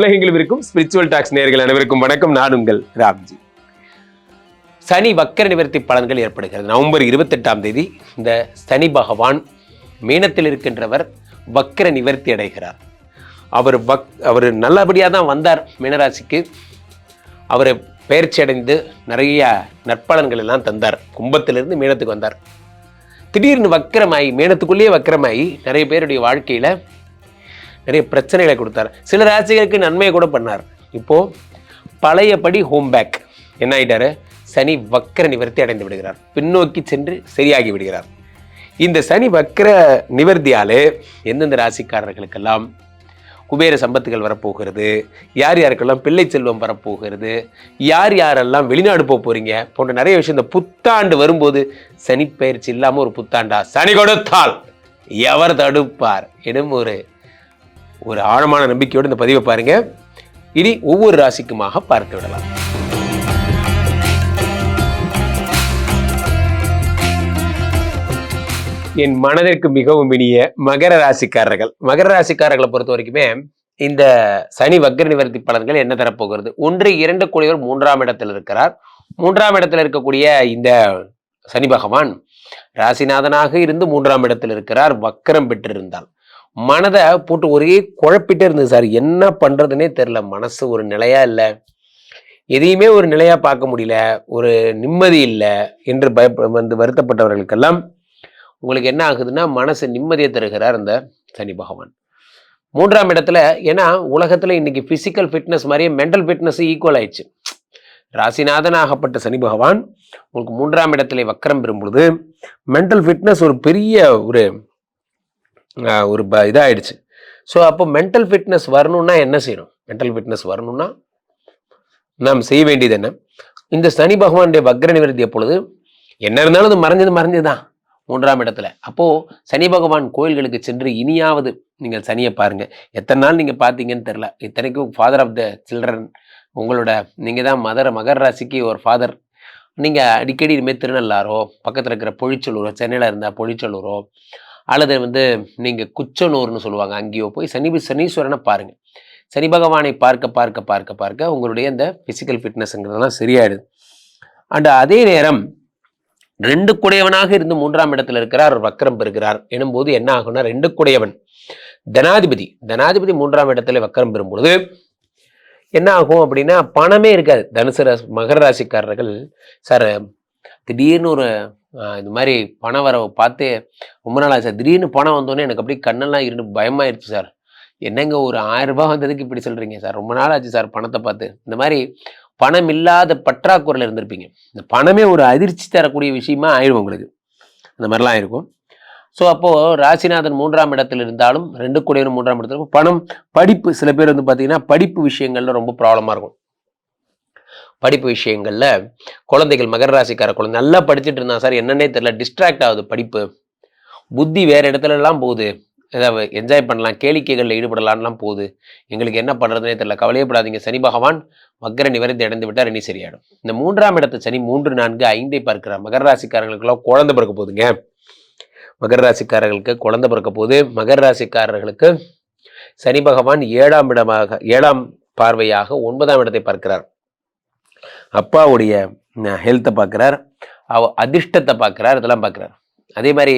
உலகெங்கிலும் இருக்கும் spiritual tax நேர்கள் அனைவருக்கும் வணக்கம். நான் உங்கள் ராம்ஜி. சனி வக்கர நிவர்த்தி பலன்கள் ஏற்படுகிறது. நவம்பர் இருபத்தெட்டாம் தேதி இந்த சனி பகவான் மீனத்தில் இருக்கின்றவர் வக்கர நிவர்த்தி அடைகிறார். அவர் வக் அவர் நல்லபடியாக தான் வந்தார் மீனராசிக்கு. அவர் பயிற்சி அடைந்து நிறைய நற்பலன்கள் எல்லாம் தந்தார். கும்பத்திலிருந்து மீனத்துக்கு வந்தார். திடீர்னு வக்கரமாயி மீனத்துக்குள்ளேயே வக்கரமாயி நிறைய பேருடைய வாழ்க்கையில் நிறைய பிரச்சனைகளை கொடுத்தார். சில ராசிகளுக்கு நன்மையை கூட பண்ணார். இப்போ பழையபடி ஹோம் பேக் என்ன ஆயிட்டாரு? சனி வக்கர நிவர்த்தி அடைந்து விடுகிறார். பின்னோக்கி சென்று சரியாகி விடுகிறார். இந்த சனி வக்கர நிவர்த்தியாலே எந்தெந்த ராசிக்காரர்களுக்கெல்லாம் குபேர சம்பத்துகள் வரப்போகிறது? யார் யாருக்கெல்லாம் பிள்ளை செல்வம் வரப்போகிறது? யார் யாரெல்லாம் வெளிநாடு போக போறீங்க? போன்ற நிறைய விஷயம். இந்த புத்தாண்டு வரும்போது சனி பயிற்சி இல்லாமல் ஒரு புத்தாண்டா? சனி கொடுத்தால். எவர் தடுப்பார்? எனும் ஒரு ஒரு ஆழமான நம்பிக்கையோடு இந்த பதிவை பாருங்க. இனி ஒவ்வொரு ராசிக்குமாக பார்த்து விடலாம். என் மனதிற்கு மிகவும் இனிய மகர ராசிக்காரர்கள். மகர ராசிக்காரர்களை பொறுத்த வரைக்குமே இந்த சனி வக்ர நிவர்த்தி பலன்கள் என்ன தரப்போகிறது? ஒன்று இரண்டு கூடியவர் மூன்றாம் இடத்தில் இருக்கிறார். மூன்றாம் இடத்தில் இருக்கக்கூடிய இந்த சனி பகவான் ராசிநாதனாக இருந்து மூன்றாம் இடத்தில் இருக்கிறார். வக்கரம் பெற்றிருந்தால். மனதை போட்டு ஒரே குழப்பிட்டே இருந்தது சார். என்ன பண்ணுறதுனே தெரில மனசு ஒரு நிலையாக இல்லை. எதையுமே ஒரு நிலையாக பார்க்க முடியல. ஒரு நிம்மதி இல்லை என்று பயப்ப வந்து வருத்தப்பட்டவர்களுக்கெல்லாம் உங்களுக்கு என்ன ஆகுதுன்னா மனசு நிம்மதியை தருகிறார் இந்த சனி பகவான். மூன்றாம் இடத்துல ஏன்னா உலகத்தில் இன்னைக்கு ஃபிசிக்கல் ஃபிட்னஸ் மாதிரியே மென்டல் ஃபிட்னஸ் ஈக்குவல் ஆயிடுச்சு. ராசிநாதன் ஆகப்பட்ட சனி பகவான் உங்களுக்கு மூன்றாம் இடத்துல வக்கரம் பெறும் பொழுது மென்டல் ஃபிட்னஸ் ஒரு பெரிய ஒரு ஒரு ப இதாகிடுச்சு ஸோ அப்போ மென்டல் ஃபிட்னஸ் வரணும்னா என்ன செய்யணும்? மென்டல் ஃபிட்னஸ் வரணும்னா நாம் செய்ய வேண்டியது என்ன? இந்த சனி பகவானுடைய வக்ர நிவர்த்தி எப்பொழுது என்ன இருந்தாலும் அது மறைஞ்சது மறைஞ்சதுதான். மூன்றாம் இடத்துல. அப்போது சனி பகவான் கோயில்களுக்கு சென்று இனியாவது நீங்கள் சனியை பாருங்கள் எத்தனை நாள் நீங்கள் பார்த்தீங்கன்னு தெரில இத்தனைக்கும் ஃபாதர் ஆஃப் த சில்ட்ரன் உங்களோட நீங்கள் தான் மதர் மகர் ராசிக்கு ஒரு ஃபாதர் நீங்கள் அடிக்கடி இனிமேல் திருநள்ளாரோ பக்கத்தில் இருக்கிற பொழிச்சலூரோ சென்னையில் இருந்தால் பொழிச்சலூரோ அல்லது வந்து நீங்கள் குச்சனூர்னு சொல்லுவாங்க அங்கேயோ போய் சனி சனீஸ்வரனை பாருங்கள் சனி பகவானை பார்க்க பார்க்க பார்க்க பார்க்க உங்களுடைய இந்த ஃபிசிக்கல் ஃபிட்னஸ்ங்கிறதெல்லாம் சரியாயிடுது. அண்ட் அதே நேரம் ரெண்டு குடையவனாக இருந்து மூன்றாம் இடத்துல இருக்கிறார் வக்கரம் பெறுகிறார் எனும்போது என்ன ஆகும்னா ரெண்டு குடையவன். தனாதிபதி தனாதிபதி மூன்றாம் இடத்துல வக்கரம் பெறும்பொழுது என்ன ஆகும் அப்படின்னா பணமே இருக்காது. தனுசு ராசி மகர ராசிக்காரர்கள் சார் திடீர்னு ஒரு இது இந்த மாதிரி பணம் வரவை பார்த்து ரொம்ப நாள் ஆச்சு. சார் திடீர்னு பணம் வந்தோடனே எனக்கு அப்படியே கண்ணெல்லாம் இருந்து பயமாயிருச்சு சார். என்னங்க ஒரு ஆயிரம் ரூபாய் வந்ததுக்கு இப்படி சொல்கிறீங்க சார்? ரொம்ப நாள் ஆச்சு சார் பணத்தை பார்த்து. இந்த மாதிரி பணம் இல்லாத பற்றாக்குறையில் இருந்திருப்பீங்க. இந்த பணமே ஒரு அதிர்ச்சி தரக்கூடிய விஷயமா ஆயிடும் உங்களுக்கு. அந்த மாதிரிலாம் இருக்கும். ஸோ அப்போது ராசிநாதன் மூன்றாம் இடத்தில் இருந்தாலும் ரெண்டு கூடையும் மூன்றாம் இடத்துல இருக்கும். பணம் படிப்பு சில பேர் வந்து பார்த்தீங்கன்னா படிப்பு விஷயங்கள்ல ரொம்ப ப்ராப்ளமாக இருக்கும். படிப்பு விஷயங்களில் குழந்தைகள் மகர ராசிக்கார குழந்தை நல்லா படிச்சுட்டு இருந்தான் சார். என்னன்னே தெரியல. டிஸ்ட்ராக்ட் ஆகுது படிப்பு. புத்தி வேறு இடத்துலலாம் போகுது. ஏதாவது என்ஜாய் பண்ணலாம். கேளிக்கைகளில் ஈடுபடலாம்லாம் போகுது. எங்களுக்கு என்ன பண்ணுறதுனே தெரியல. கவலையப்படாதீங்க. சனி பகவான் மக்கர நிவர்த்தி அடைந்து விட்டார். இனி சரியாயிடும். இந்த மூன்றாம் இடத்து சனி மூன்று நான்கு ஐந்தை பார்க்கிறார் மகர ராசிக்காரர்களுக்கெல்லாம் குழந்தை பிறக்க போகுதுங்க. மகர ராசிக்காரர்களுக்கு குழந்தை பிறக்க போகுது. மகர ராசிக்காரர்களுக்கு சனி பகவான் ஏழாம் இடமாக ஏழாம் பார்வையாக ஒன்பதாம் இடத்தை பார்க்கிறார். அப்பாவுடைய ஹெல்த்தை பார்க்கிறார். அவ அதிர்ஷ்டத்தை பார்க்கிறார் இதெல்லாம் பார்க்கிறார். அதே மாதிரி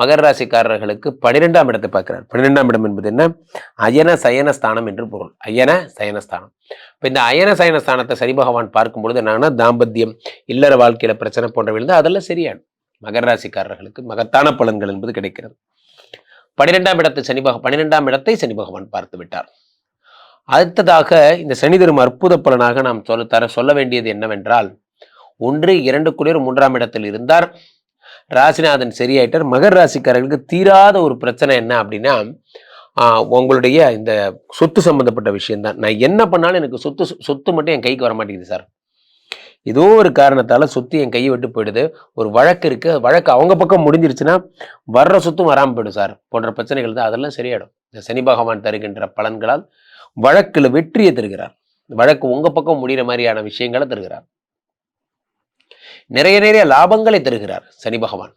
மகர ராசிக்காரர்களுக்கு பன்னிரெண்டாம் இடத்தை பார்க்கிறார். பன்னிரெண்டாம் இடம் என்பது என்ன? அயன சயன ஸ்தானம் என்று பொருள். அயன சயன ஸ்தானம். இப்போ இந்த அயன சயன ஸ்தானத்தை சனி பகவான் பார்க்கும்பொழுது என்னன்னா தாம்பத்தியம் இல்லற வாழ்க்கையில பிரச்சனை போன்றவை இருந்தால் அதெல்லாம் சரியான மகர ராசிக்காரர்களுக்கு மகத்தான பலன்கள் என்பது கிடைக்கிறது. பன்னிரெண்டாம் இடத்தை சனி பக பன்னிரெண்டாம் இடத்தை சனி பகவான் பார்த்து விட்டார். அடுத்ததாக இந்த சனி தரும் அற்புத பலனாக நாம் சொல்ல தர சொல்ல வேண்டியது என்னவென்றால் ஒன்று இரண்டு குளிர் மூன்றாம் இடத்தில் இருந்தார். ராசிநாதன் சரியாயிட்டார். மகர் ராசிக்காரர்களுக்கு தீராத ஒரு பிரச்சனை என்ன அப்படின்னா உங்களுடைய இந்த சொத்து சம்பந்தப்பட்ட விஷயம்தான். நான் என்ன பண்ணாலும் எனக்கு சொத்து சொத்து மட்டும் என் கைக்கு வர மாட்டேங்குது சார். ஏதோ ஒரு காரணத்தால் சொத்து என் கையை விட்டு போயிடுது. ஒரு வழக்கு இருக்கு. வழக்கு அவங்க பக்கம் முடிஞ்சிருச்சுன்னா வர்ற சொத்தும் வராமல் போயிடும் சார். போன்ற பிரச்சனைகள் தான். அதெல்லாம் சரியாயிடும். இந்த சனி பகவான் தருகின்ற பலன்களால் வழக்குல வெற்றியை தருகிறார். வழக்கு உங்க பக்கம் முடிகிற மாதிரியான விஷயங்களை தருகிறார். நிறைய நிறைய லாபங்களை தருகிறார் சனி பகவான்.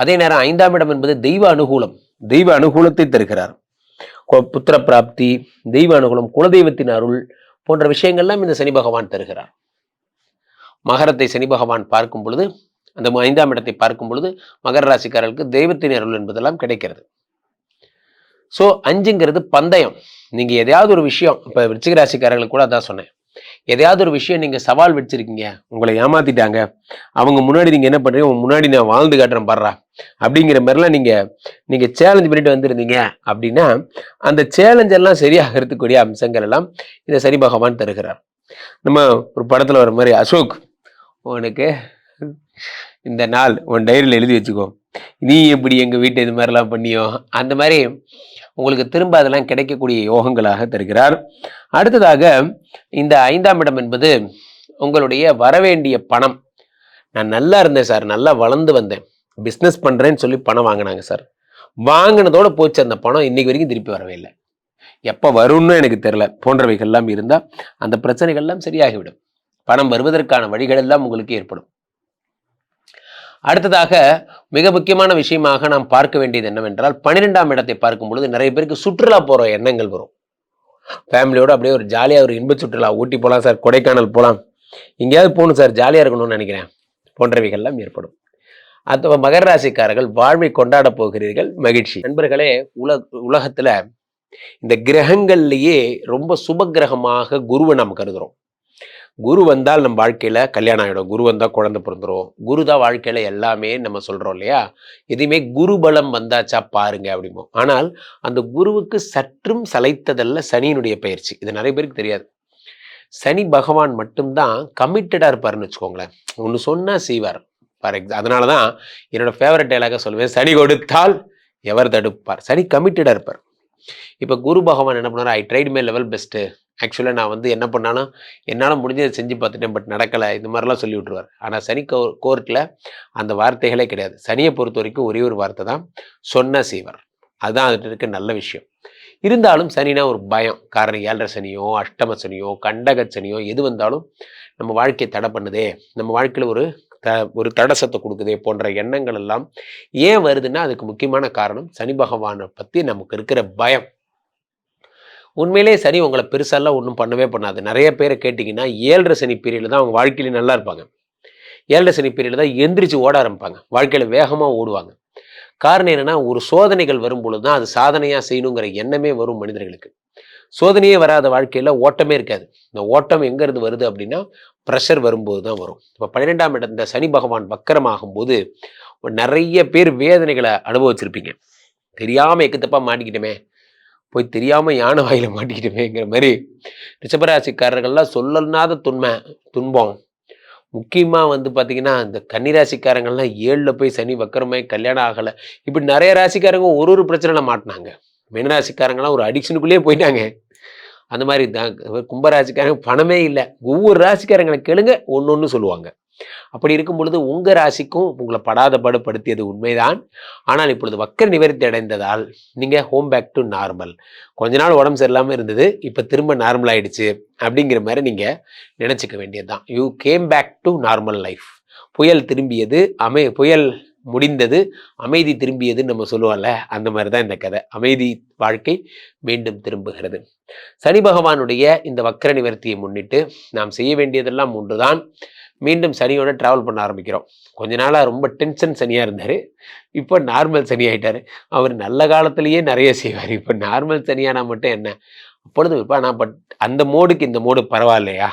அதே நேரம் ஐந்தாம் இடம் என்பது தெய்வ அனுகூலம். தெய்வ அனுகூலத்தை தருகிறார். புத்திர பிராப்தி தெய்வ அனுகூலம் குலதெய்வத்தின் அருள் போன்ற விஷயங்கள்லாம் இந்த சனி பகவான் தருகிறார். மகரத்தை சனி பகவான் பார்க்கும் பொழுது அந்த ஐந்தாம் இடத்தை பார்க்கும் பொழுது மகர ராசிக்காரர்களுக்கு தெய்வத்தின் அருள் என்பதெல்லாம் கிடைக்கிறது. ஸோ அஞ்சுங்கிறது பந்தயம். நீங்க எதையாவது ஒரு விஷயம் இப்ப விருச்சிகராசிக்காரர்களுக்கு கூட அதான் சொன்னேன். எதையாவது ஒரு விஷயம் நீங்க சவால் வச்சிருக்கீங்க உங்களை ஏமாத்திட்டாங்க அவங்க முன்னாடி நீங்க என்ன பண்றீங்க முன்னாடி நான் வாழ்ந்து காட்டுறேன் பாடுறா அப்படிங்கிற மாதிரிலாம் நீங்க நீங்க சேலஞ்ச் பண்ணிட்டு வந்திருந்தீங்க அப்படின்னா அந்த சேலஞ்ச் எல்லாம் சரியாகிறதுக்கூடிய அம்சங்கள் எல்லாம் இதை சரி பகவான் தருகிறார். நம்ம ஒரு படத்துல வர மாதிரி அசோக் உனக்கு இந்த நாள் உன் டைரியில் எழுதி வச்சுக்கோ. நீ எப்படி எங்கள் வீட்டை இது மாதிரிலாம் பண்ணியோ அந்த மாதிரி உங்களுக்கு திரும்ப அதெல்லாம் கிடைக்கக்கூடிய யோகங்களாக தருகிறார். அடுத்ததாக இந்த ஐந்தாம் இடம் என்பது உங்களுடைய வரவேண்டிய பணம். நான் நல்லா இருந்தேன் சார் நல்லா வளர்ந்து வந்தேன். பிஸ்னஸ் பண்ணுறேன்னு சொல்லி பணம் வாங்கினாங்க சார். வாங்கினதோட போச்சு அந்த பணம் இன்னைக்கு வரைக்கும் திருப்பி வரவே இல்லை. எப்போ வரும்னு எனக்கு தெரில போன்றவைகள்லாம் இருந்தால் அந்த பிரச்சனைகள்லாம் சரியாகிவிடும். பணம் வருவதற்கான வழிகள் எல்லாம் உங்களுக்கு ஏற்படும். அடுத்ததாக மிக முக்கியமான விஷயமாக நாம் பார்க்க வேண்டியது என்னவென்றால் பன்னிரெண்டாம் இடத்தை பார்க்கும் பொழுது நிறைய பேருக்கு சுற்றுலா போகிற எண்ணங்கள் வரும். ஃபேமிலியோடு அப்படியே ஒரு ஜாலியாக ஒரு இன்ப சுற்றுலா ஊட்டி போகலாம் சார் கொடைக்கானல் போகலாம் எங்கேயாவது போகணும் சார் ஜாலியாக இருக்கணும்னு நினைக்கிறேன். போன்றவைகள்லாம் ஏற்படும். அது மகர ராசிக்காரர்கள் வாழ்வை கொண்டாட போகிறீர்கள் மகிழ்ச்சி. நண்பர்களே உலக உலகத்தில் இந்த கிரகங்கள்லேயே ரொம்ப சுப கிரகமாக குருவை நாம் கருதுகிறோம் குரு வந்தால் நம்ம வாழ்க்கையில் கல்யாணம் ஆகிடும் குரு வந்தால் குழந்தை பிறந்துடும் குரு தான் வாழ்க்கையில் எல்லாமே நம்ம சொல்கிறோம் இல்லையா? எதுவுமே குரு பலம் வந்தாச்சா பாருங்க அப்படிமோ ஆனால் அந்த குருவுக்கு சற்றும் சளைத்ததல்ல சனியினுடைய பயிற்சி. இது நிறைய பேருக்கு தெரியாது. சனி பகவான் மட்டும்தான் கமிட்டடாக இருப்பாருன்னு வச்சுக்கோங்களேன். ஒன்று சொன்னால் செய்வார். ஃபார் எக்ஸா அதனால தான் என்னோடய ஃபேவரட் டைலாக சொல்லுவேன். சனி கொடுத்தால் எவர் தடுப்பார்? சனி கமிட்டடாக இருப்பார். இப்போ குரு பகவான் என்ன பண்ணார் I tried my level best ஆக்சுவலாக நான் வந்து என்ன பண்ணாலும் என்னால் முடிஞ்சதை செஞ்சு பார்த்துட்டேன் பட் நடக்கலை இந்த மாதிரிலாம் சொல்லி விட்ருவார் ஆனால் சனி கோ கோர்ட்டில் அந்த வார்த்தைகளே கிடையாது. சனியை பொறுத்த வரைக்கும் ஒரே ஒரு வார்த்தை தான் சொன்ன செய்வர் அதுதான் அது இருக்க நல்ல விஷயம். இருந்தாலும் சனினா ஒரு பயம். காரணம் ஏழரை சனியோ அஷ்டம சனியோ கண்டக சனியோ எது வந்தாலும் நம்ம வாழ்க்கையை தடை பண்ணுதே. நம்ம வாழ்க்கையில் ஒரு த ஒரு தடசத்தை கொடுக்குதே போன்ற எண்ணங்கள் எல்லாம் ஏன் வருதுன்னா அதுக்கு முக்கியமான காரணம் சனி பகவானை பற்றி நமக்கு இருக்கிற பயம். உண்மையிலே சரி உங்களை பெருசாலாம் ஒன்றும் பண்ணவே பண்ணாது. நிறைய பேரை கேட்டிங்கன்னா ஏழரை சனி பீரியடில் தான் அவங்க வாழ்க்கையில நல்லா இருப்பாங்க. ஏழரை சனி பீரியடில் தான் எந்திரிச்சு ஓட ஆரம்பிப்பாங்க. வாழ்க்கையில் வேகமாக ஓடுவாங்க. காரணம் என்னென்னா ஒரு சோதனைகள் வரும்பொழுது தான் அது சாதனையாக செய்யணுங்கிற எண்ணமே வரும் மனிதர்களுக்கு. சோதனையே வராத வாழ்க்கையில் ஓட்டமே இருக்காது. இந்த ஓட்டம் எங்கேருந்து வருது அப்படின்னா ப்ரெஷர் வரும்போது தான் வரும். இப்போ பன்னிரெண்டாம் இடம் இந்த சனி பகவான் வக்கரமாகும் போது நிறைய பேர் வேதனைகளை அனுபவிச்சிருப்பீங்க. தெரியாமல் எக்குத்தப்பா மாட்டிக்கிட்டோமே. போய் தெரியாமல் யானை வாயில மாட்டிக்கிட்டோமேங்கிற மாதிரி ரிஷபராசிக்காரர்கள்லாம் சொல்லனாத துன்மை துன்பம். முக்கியமாக வந்து பார்த்தீங்கன்னா இந்த கன்னிராசிக்காரங்கள்லாம் ஏழில் போய் சனி வக்கரமே கல்யாணம் ஆகலை. இப்படி நிறைய ராசிக்காரங்க ஒரு ஒரு பிரச்சனையில் மாட்டினாங்க. மீனராசிக்காரங்களாம் ஒரு அடிக்ஷனுக்குள்ளேயே போயிட்டாங்க. அந்த மாதிரி தான் கும்பராசிக்காரங்க பணமே இல்லை. ஒவ்வொரு ராசிக்காரங்களை கேளுங்க ஒன்று ஒன்று சொல்லுவாங்க. அப்படி இருக்கும் பொழுது உங்கள் ராசிக்கும் உங்களை படாத படுப்படுத்தியது உண்மைதான். ஆனால் இப்பொழுது வக்கர நிவர்த்தி அடைந்ததால் நீங்கள் ஹோம் பேக் டு நார்மல் கொஞ்ச நாள் உடம்பு சரியில்லாமல் இருந்தது இப்போ திரும்ப நார்மல் ஆயிடுச்சு அப்படிங்கிற மாதிரி நீங்கள் நினச்சிக்க வேண்டியது தான் you came back to normal life புயல் திரும்பியது அமை புயல் முடிந்தது அமைதி திரும்பியதுன்னு நம்ம சொல்லுவோம்ல அந்த மாதிரி தான் இந்த கதை. அமைதி வாழ்க்கை மீண்டும் திரும்புகிறது. சனி பகவானுடைய இந்த வக்கர நிவர்த்தியை முன்னிட்டு நாம் செய்ய வேண்டியதெல்லாம் ஒன்றுதான். மீண்டும் சனியோட ட்ராவல் பண்ண ஆரம்பிக்கிறோம். கொஞ்ச நாளாக ரொம்ப டென்ஷன் சனியாக இருந்தார். இப்போ நார்மல் சனி ஆகிட்டார் அவர் நல்ல காலத்திலேயே நிறைய செய்வார். இப்போ நார்மல் சனியானா மட்டும் என்ன? அப்பொழுது இப்போ நான் பட் அந்த மோடுக்கு இந்த மோடு பரவாயில்லையா?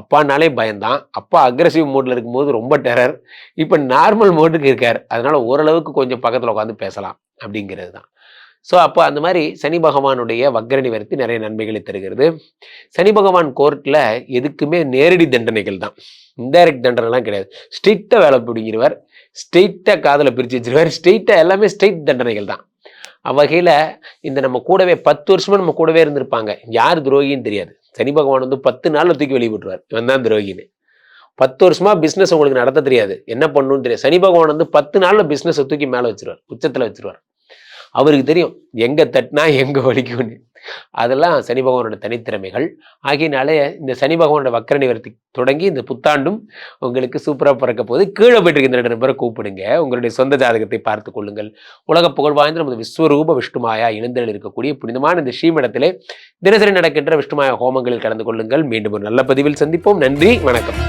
அப்பானாலே பயந்தான் அப்பா அக்ரஸிவ் மோடில் இருக்கும்போது ரொம்ப டெரர் இப்போ நார்மல் மோடுக்கு இருக்கார். அதனால் ஓரளவுக்கு கொஞ்சம் பக்கத்தில் உட்காந்து பேசலாம் அப்படிங்கிறது தான். ஸோ அப்போ அந்த மாதிரி சனி பகவானுடைய வக்ர நிவர்த்தி நிறைய நன்மைகளை தருகிறது. சனி பகவான் கோர்ட்டில் எதுக்குமே நேரடி தண்டனைகள் தான். இன்டைரக்ட் தண்டனைலாம் கிடையாது. ஸ்ட்ரிக்டாக வேலை பிடிங்கிறவர் ஸ்ட்ரெயிட்டாக காதில் பிரித்து வச்சிருவார். ஸ்ட்ரெயிட்டாக எல்லாமே ஸ்ட்ரெயிட் தண்டனைகள் தான். அவ்வகையில் இந்த நம்ம கூடவே பத்து வருஷமாக நம்ம கூடவே இருந்திருப்பாங்க. யார் துரோகின்னு தெரியாது. சனி பகவான் வந்து பத்து நாளில் தூக்கி வெளியிட்டுருவார். இவன் தான் துரோகின்னு. பத்து வருஷமா பிஸ்னஸ் உங்களுக்கு நடத்த தெரியாது. என்ன பண்ணணும்னு தெரியாது. சனி பகவான் வந்து பத்து நாளில் பிஸ்னஸை தூக்கி மேலே வச்சிருவார். உச்சத்தில் வச்சிருவார். அவருக்கு தெரியும் எங்கே தட்டினா எங்கே வலிக்கும்னு. அதெல்லாம் சனி பகவானோட தனித்திறமைகள். ஆகையினால இந்த சனி பகவானோட வக்கர நிவர்த்தி தொடங்கி இந்த புத்தாண்டும் உங்களுக்கு சூப்பராக பிறக்க போது கீழே போயிட்டு இருக்க இந்த ரெண்டு நபரை கூப்பிடுங்க. உங்களுடைய சொந்த ஜாதகத்தை பார்த்து கொள்ளுங்கள். உலக புகழ் வாய்ந்த நமது விஸ்வரூப விஷ்ணுமாயா இணைந்தல் இருக்கக்கூடிய புனிதமான இந்த ஸ்ரீமடத்திலே தினசரி நடக்கின்ற விஷ்ணுமாயா ஹோமங்களில் கலந்து கொள்ளுங்கள். மீண்டும் ஒரு நல்ல பதிவில் சந்திப்போம். நன்றி. வணக்கம்.